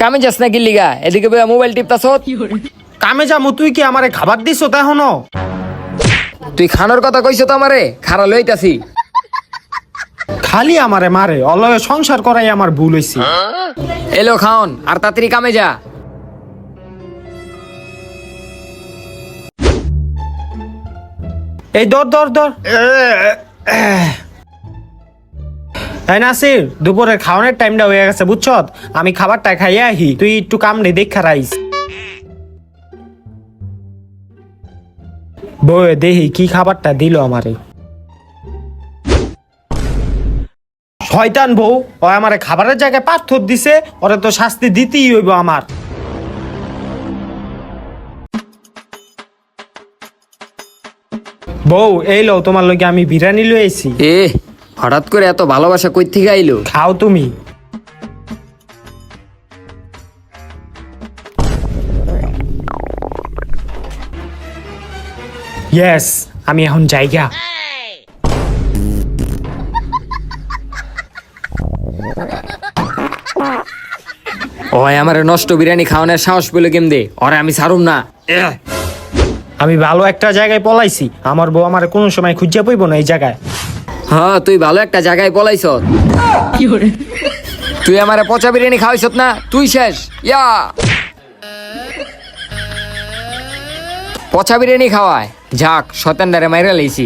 কামে যাস না কি লিগা? এদিকে বইয়া মোবাইল টিপতাছ? কামে যামু তুই কি আমারে খাবার দিছ এখনও? তুই খানোর কথা কইছ তো আমারে খারা লইতাছি খালি আমারে মারে অলয়ে সংসার করাই আমার ভুল হইছে। এলো খাওন আর তাড়াতাড়ি কামে যা। এই দর দর দর। এই নাসির দুপুরের খাওয়ানোর টাইমটা হয়ে গেছে বুঝছ আমি খাবারটা খাইয়া আহি, তুই একটু কাম নেই দেখা রাইস। বউ দেহি কি খাবারটা দিল আমারে। শয়তান বউ, ও আমারে খাবারের জায়গায় পাথর দিছে, ওরে তো শাস্তি দিতেই হইব আমার। বউ, এই লো তোমার লগে আমি বিরিয়ানি লই আইছি এ হঠাৎ করে এত ভালোবাসা কই থেকে আইলো? খাও তুমি। ইয়েস আমি এখন জায়গা। ওই আমার নষ্ট বিরিয়ানি খাওয়ানোর সাহস পেল কেম দে ওরে আমি ছাড়ুম না। আমি ভালো একটা জায়গায় পলাইছি। আমার বউ আমার কোনো সময় খুঁজে পাইব না এই জায়গায়। হ্যাঁ তুই ভালো একটা জায়গায় পলাইছ। তুই আমারে পচা বিরিয়ানি খাওয়াইছ না? তুই শেষ। ইয়া। পচা বিরিয়ানি খাওয়ায়। যাক সতেন্দারে মাইরা লইছি।